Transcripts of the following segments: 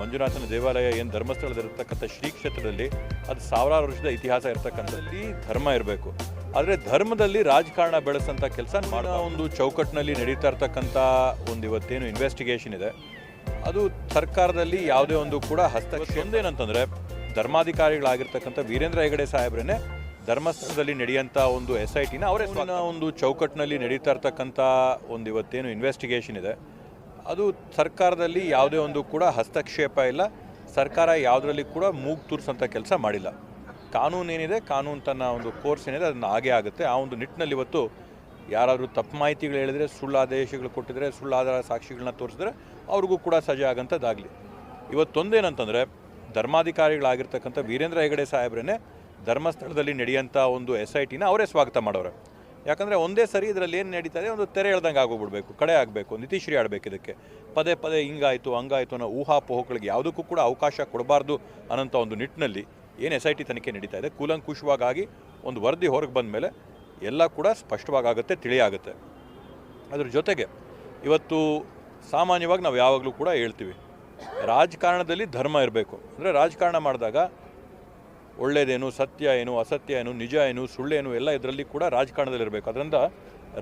ಮಂಜುನಾಥನ ದೇವಾಲಯ ಏನು ಧರ್ಮಸ್ಥಳದಲ್ಲಿರ್ತಕ್ಕಂಥ ಶ್ರೀ ಕ್ಷೇತ್ರದಲ್ಲಿ ಅದು ಸಾವಿರಾರು ವರ್ಷದ ಇತಿಹಾಸ ಇರ್ತಕ್ಕಂಥಲ್ಲಿ ಧರ್ಮ ಇರಬೇಕು. ಆದರೆ ಧರ್ಮದಲ್ಲಿ ರಾಜಕಾರಣ ಬೆಳೆಸಂಥ ಕೆಲಸ ಮಾಡೋ ಒಂದು ಚೌಕಟ್ಟಿನಲ್ಲಿ ನಡೀತಾ ಇರ್ತಕ್ಕಂಥ ಒಂದು ಇವತ್ತೇನು ಇನ್ವೆಸ್ಟಿಗೇಷನ್ ಇದೆ. ಅದು ಸರ್ಕಾರದಲ್ಲಿ ಯಾವುದೇ ಒಂದು ಕೂಡ ಹಸ್ತಕ್ಷೇಪ ಒಂದೇನಂತಂದರೆ ಧರ್ಮಾಧಿಕಾರಿಗಳಾಗಿರ್ತಕ್ಕಂಥ ವೀರೇಂದ್ರ ಹೆಗಡೆ ಸಾಹೇಬ್ರನ್ನೇ ಧರ್ಮಸ್ಥಳದಲ್ಲಿ ನಡೆಯುವಂಥ ಒಂದು ಎಸ್ ಐ ಟಿನ ಅವರೇ ಒಂದು ಚೌಕಟ್ಟಿನಲ್ಲಿ ನಡೀತಾ ಇರ್ತಕ್ಕಂಥ ಒಂದು ಇವತ್ತೇನು ಇನ್ವೆಸ್ಟಿಗೇಷನ್ ಇದೆ. ಅದು ಸರ್ಕಾರದಲ್ಲಿ ಯಾವುದೇ ಒಂದು ಕೂಡ ಹಸ್ತಕ್ಷೇಪ ಇಲ್ಲ. ಸರ್ಕಾರ ಯಾವುದರಲ್ಲಿ ಕೂಡ ಮೂಗು ತೂರಿಸೋಂಥ ಕೆಲಸ ಮಾಡಿಲ್ಲ. ಕಾನೂನು ಏನಿದೆ ಕಾನೂನು ತನ್ನ ಒಂದು ಕೋರ್ಸ್ ಏನಿದೆ, ಅದನ್ನು ಹಾಗೆ ಆಗುತ್ತೆ. ಆ ಒಂದು ನಿಟ್ಟಿನಲ್ಲಿ ಇವತ್ತು ಯಾರಾದರೂ ತಪ್ಪು ಮಾಹಿತಿಗಳು ಹೇಳಿದರೆ, ಸುಳ್ಳು ಆದೇಶಗಳು ಕೊಟ್ಟಿದ್ರೆ, ಸುಳ್ಳು ಆಧಾರ ಸಾಕ್ಷಿಗಳನ್ನ ತೋರಿಸಿದ್ರೆ ಅವ್ರಿಗೂ ಕೂಡ ಸಜೆ ಆಗೋಂಥದ್ದಾಗಲಿ. ಇವತ್ತೊಂದೇನಂತಂದರೆ, ಧರ್ಮಾಧಿಕಾರಿಗಳಾಗಿರ್ತಕ್ಕಂಥ ವೀರೇಂದ್ರ ಹೆಗಡೆ ಸಾಹೇಬ್ರೇ ಧರ್ಮಸ್ಥಳದಲ್ಲಿ ನಡೆಯುವಂಥ ಒಂದು ಎಸ್ ಐ ಟಿನ ಅವರೇ ಸ್ವಾಗತ ಮಾಡೋರೆ. ಯಾಕಂದರೆ ಒಂದೇ ಸರಿ ಇದರಲ್ಲಿ ಏನು ನಡೀತಾ ಇದೆ? ಒಂದು ತೆರೆ ಎಳ್ದಂಗೆ ಆಗೋಗ್ಬಿಡ್ಬೇಕು ಕಡೆ ಆಗಬೇಕು ನಿತೀಶ್ರಿ ಆಡಬೇಕು ಇದಕ್ಕೆ. ಪದೇ ಪದೇ ಹಿಂಗಾಯಿತು, ಹಂಗಾಯಿತು ಅನ್ನೋ ಊಹಾಪೋಹಗಳಿಗೆ ಯಾವುದಕ್ಕೂ ಕೂಡ ಅವಕಾಶ ಕೊಡಬಾರ್ದು ಅನ್ನೋಂಥ ಒಂದು ನಿಟ್ಟಿನಲ್ಲಿ ಏನು ಎಸ್ ಐ ಟಿ ತನಿಖೆ ನಡೀತಾ ಇದೆ? ಕೂಲಂಕುಷವಾಗಿ ಒಂದು ವರದಿ ಹೊರಗೆ ಬಂದ ಮೇಲೆ ಎಲ್ಲ ಕೂಡ ಸ್ಪಷ್ಟವಾಗುತ್ತೆ ತಿಳಿಯಾಗುತ್ತೆ ಅದ್ರ ಜೊತೆಗೆ ಇವತ್ತು ಸಾಮಾನ್ಯವಾಗಿ ನಾವು ಯಾವಾಗಲೂ ಕೂಡ ಹೇಳ್ತೀವಿ, ರಾಜಕಾರಣದಲ್ಲಿ ಧರ್ಮ ಇರಬೇಕು. ಅಂದರೆ ರಾಜಕಾರಣ ಮಾಡಿದಾಗ ಒಳ್ಳೆಯದೇನು ಸತ್ಯ ಏನು, ಅಸತ್ಯ ಏನು, ನಿಜ ಏನು ಸುಳ್ಳೇನು ಎಲ್ಲ ಇದರಲ್ಲಿ ಕೂಡ ರಾಜಕಾರಣದಲ್ಲಿ ಇರಬೇಕು. ಅದರಿಂದ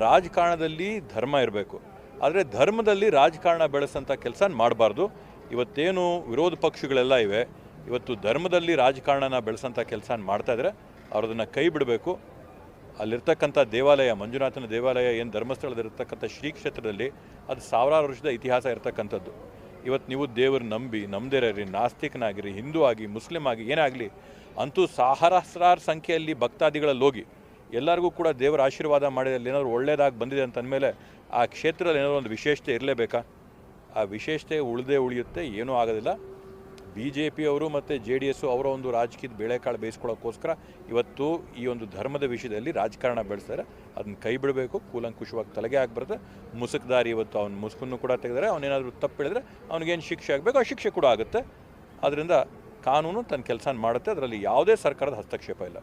ರಾಜಕಾರಣದಲ್ಲಿ ಧರ್ಮ ಇರಬೇಕು. ಆದರೆ ಧರ್ಮದಲ್ಲಿ ರಾಜಕಾರಣ ಬೆಳೆಸೋಂಥ ಕೆಲಸ ಮಾಡಬಾರ್ದು. ಇವತ್ತೇನು ವಿರೋಧ ಪಕ್ಷಗಳೆಲ್ಲ ಇವೆ. ಇವತ್ತು ಧರ್ಮದಲ್ಲಿ ರಾಜಕಾರಣನ ಬೆಳೆಸೋಂಥ ಕೆಲಸ ಮಾಡ್ತಾ ಇದ್ದಾರೆ ಅವ್ರದನ್ನು ಕೈ ಬಿಡಬೇಕು. ಅಲ್ಲಿರ್ತಕ್ಕಂಥ ದೇವಾಲಯ, ಮಂಜುನಾಥನ ದೇವಾಲಯ ಏನು ಧರ್ಮಸ್ಥಳದಲ್ಲಿರ್ತಕ್ಕಂಥ ಶ್ರೀ ಕ್ಷೇತ್ರದಲ್ಲಿ ಅದು ಸಾವಿರಾರು ವರ್ಷದ ಇತಿಹಾಸ ಇರತಕ್ಕಂಥದ್ದು. ಇವತ್ತು ನೀವು ದೇವರು ನಂಬಿ ನಂಬದಿರೀ ನಾಸ್ತಿಕನಾಗಿರಿ, ಹಿಂದೂ ಆಗಿ, ಮುಸ್ಲಿಂ ಆಗಿ ಏನಾಗಲಿ ಅಂತೂ ಸಹಸ್ರಾರು ಸಂಖ್ಯೆಯಲ್ಲಿ ಭಕ್ತಾದಿಗಳಲ್ಲಿ ಹೋಗಿ ಎಲ್ಲರಿಗೂ ಕೂಡ ದೇವರ ಆಶೀರ್ವಾದ ಮಾಡಿದಲ್ಲಿ ಏನಾದರೂ ಒಳ್ಳೆಯದಾಗಿ ಬಂದಿದೆ ಅಂತ ಅಂದಮೇಲೆ ಆ ಕ್ಷೇತ್ರದಲ್ಲಿ ಏನಾದರೂ ಒಂದು ವಿಶೇಷತೆ ಇರಲೇಬೇಕಾ? ಆ ವಿಶೇಷತೆ ಉಳಿದೇ ಉಳಿಯುತ್ತೆ, ಏನೂ ಆಗೋದಿಲ್ಲ. ಬಿ ಜೆ ಪಿಯವರು ಮತ್ತು ಜೆ ಡಿ ಎಸ್ಸು ಅವರ ಒಂದು ರಾಜಕೀಯದ ಬೇಳೆಕಾಳು ಬೇಯಿಸ್ಕೊಳ್ಳೋಕ್ಕೋಸ್ಕರ ಇವತ್ತು ಈ ಒಂದು ಧರ್ಮದ ವಿಷಯದಲ್ಲಿ ರಾಜಕಾರಣ ಬೆಳೆಸ್ತಾರೆ. ಅದನ್ನ ಕೈ ಬಿಡಬೇಕು, ಕೂಲಂಕುಷವಾಗಿ ತಲೆಗೆ ಆಗ್ಬಾರ್ದು ಮುಸುಕ್ದಾರಿ ಇವತ್ತು ಅವ್ನ ಮುಸುಕನ್ನು ಕೂಡ ತೆಗೆದರೆ ಅವನೇನಾದರೂ ತಪ್ಪು ಹೇಳಿದ್ರೆ ಅವನಿಗೇನು ಶಿಕ್ಷೆ ಆಗಬೇಕು? ಆ ಶಿಕ್ಷೆ ಕೂಡ ಆಗುತ್ತೆ. ಅದರಿಂದ ಕಾನೂನು ತನ್ನ ಕೆಲಸ ಮಾಡುತ್ತೆ. ಅದರಲ್ಲಿ ಯಾವುದೇ ಸರ್ಕಾರದ ಹಸ್ತಕ್ಷೇಪ ಇಲ್ಲ.